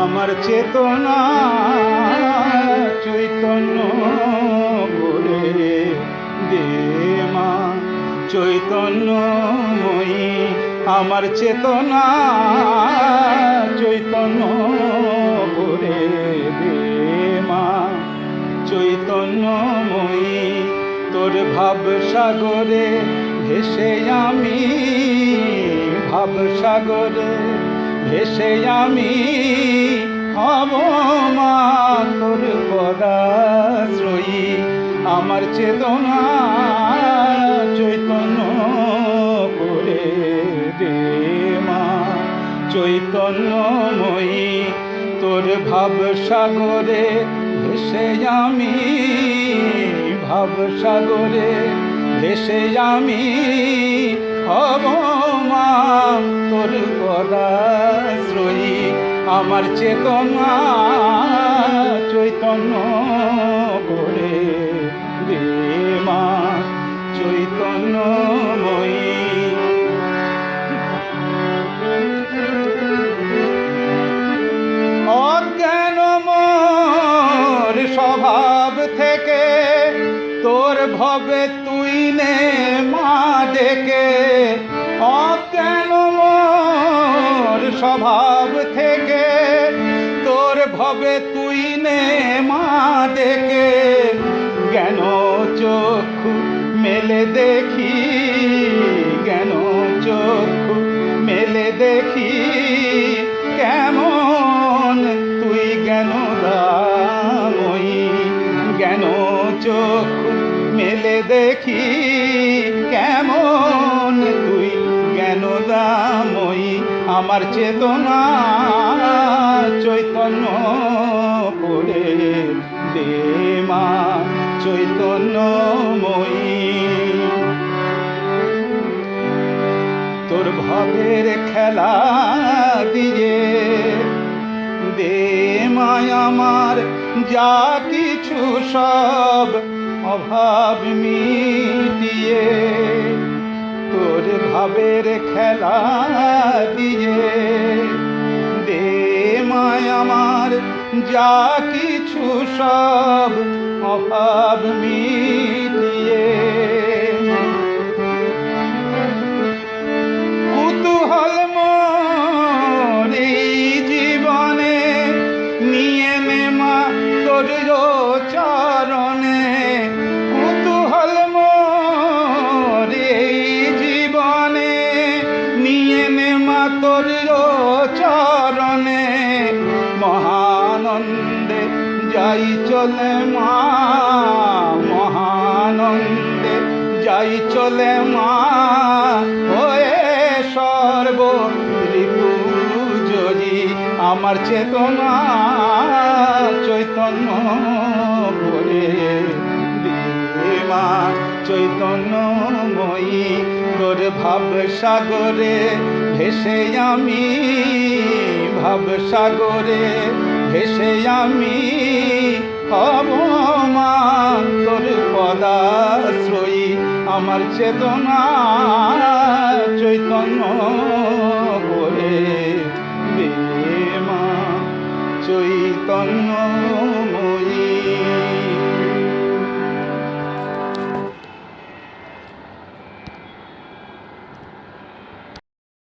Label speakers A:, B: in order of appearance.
A: আমার চেতনা চৈতন্য করে দে মা, চৈতন্যময়ী। আমার চেতনা চৈতন্য করে দে মা, চৈতন্যময়ী। তোর ভাব সাগরে ভেসে আমি, ভাব সাগরে ভেসে আমি হব মা তোর আমার চেতনা চৈতন্য করে দে মা। চৈতন্যময়ী, তোর ভাব সাগরে ভেসে আমি, ভাব সাগরে ভেসে আমি হব মা তোর পদাশ্রয়ী আমার চেতনা চৈতন্য করে মা অজ্ঞান মোর স্বভাব থেকে তোর ভবে তুই নে মা ডেকে। স্বভাব থেকে, তোর ভবে তুই নে মা দেখে জ্ঞান চক্ষু মেলে দেখি, জ্ঞান চক্ষু মেলে দেখি, কেমন তুই জ্ঞান দাময়ী জ্ঞান চক্ষু মেলে দেখি, কেমন তুই জ্ঞান দাময়ী আমার চেতনা চৈতন্য করে দে মা, চৈতন্যময়ী। তোর ভবের খেলা দিয়ে দে মায় আমার, যা কিছু সব অভাব মিটিয়ে ভাবের খেলা দিয়ে দে মায় আমার যা কিছু সব অভাব মিটিয়ে তোর চরণে মহানন্দে, যাই চলে মা, মহানন্দে, যাই চলে মা। হয়ে সর্ব রিপুজয়ী আমার চেতনা চৈতন্য করে মা, চৈতন্যময়ী, তোর ভাব সাগরে ভেসে আমি ভবসাগরে ভেসে আমি অবমান তোর পদাশ্রয়ী। আমার চেতনা